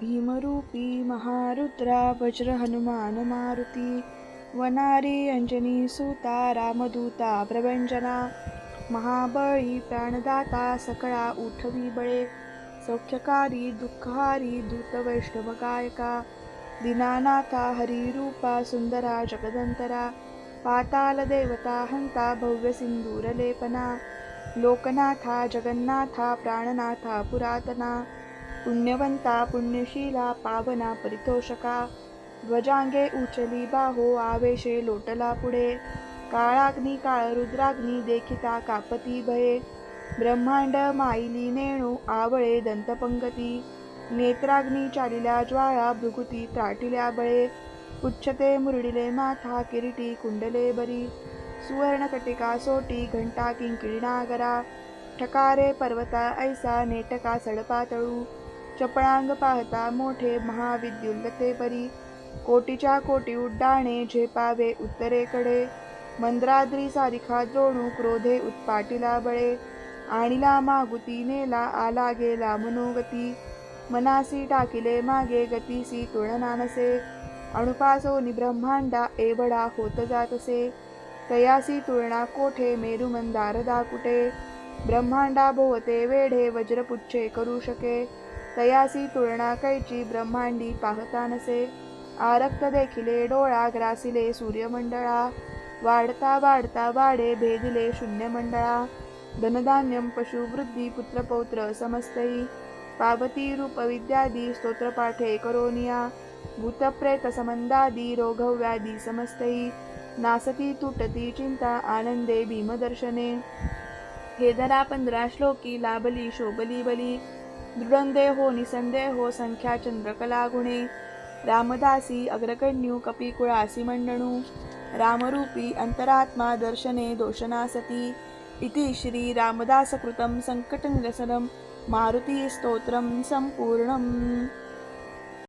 भीमरूपी महारुद्रा वज्र हनुमान मारुती वनारी अंजनी सुता रामदूता प्रभंजना महाबळी प्राणदाता सकळा उठवी बळे सौख्यकारी दुःखहारी दूतवैष्णव गायका दीनानाथा हरिरूपा सुंदरा जगदंतरा पातालदेवता हंता भव्यसिंदूरलेपना लोकनाथा जगन्नाथा प्राणनाथा पुरातना पुण्यवंता पुण्यशीला पावना परितोषका ध्वजांगे उचली बाहो आवेशे लोटला पुढे काळाग्नी काळ रुद्राग्नी देखिता कापती भये ब्रह्मांड माईली नेणू आवळे दंतपंगती नेत्राग्नी चालिल्या ज्वाळा भृगुती त्राटिल्या बळे पुच्छते मुरडिले माथा किरीटी कुंडले बरी सुवर्णकटिका सोटी घंटा किंकिणीनागरा ठकारे पर्वता ऐसा नेटका सडपातळू चपळांग पाहता मोठे महाविद्युल्लते परी. कोटीच्या कोटी उड्डाणे झेपावे उत्तरेकडे. मंद्राद्री सारिखा द्रोणू क्रोधे उत्पाटीला बळे. आणिला मागुती नेला आला गेला मनोगती. मनासी टाकिले मागे गतीसी तुळनानसे. अणुपासोनी ब्रह्मांडा एवढा होत जातसे. तयासी तुळना कोठे मेरू मंदार दाकुटे ब्रह्मांडा भोवते वेढे वज्रपुच्छे करू शके. तयासी तुळणा कैची ब्रह्मांडी पाहता नसे आरक्त देखिले डोळा ग्रासिले सूर्यमंडळा. वाढता वाढता वाडे भेदिले शून्यमंडळा. धनधान्यम पशुवृद्धी पुत्रपौत्र समस्तई पावती रूपविद्यादी स्तोत्रपाठे करोनिया. भूतप्रेत समंदादी रोगव्याधी समस्तई नासती तुटती चिंता आनंदे भीमदर्शने. हेदरा पंधरा श्लोकी लाभली शोभली बली. दृढंदेहो निसंदेहो हो, संख्या चंद्रकला गुणे। रामदासी अग्रकण्यू कपिकुळासी मंडणू। रामरूपी अंतरात्मा दर्शने दोषनासती। इति श्री रामदासकृतं सङ्कटनिरसनं मारुतीस्तोत्रं सम्पूर्णम्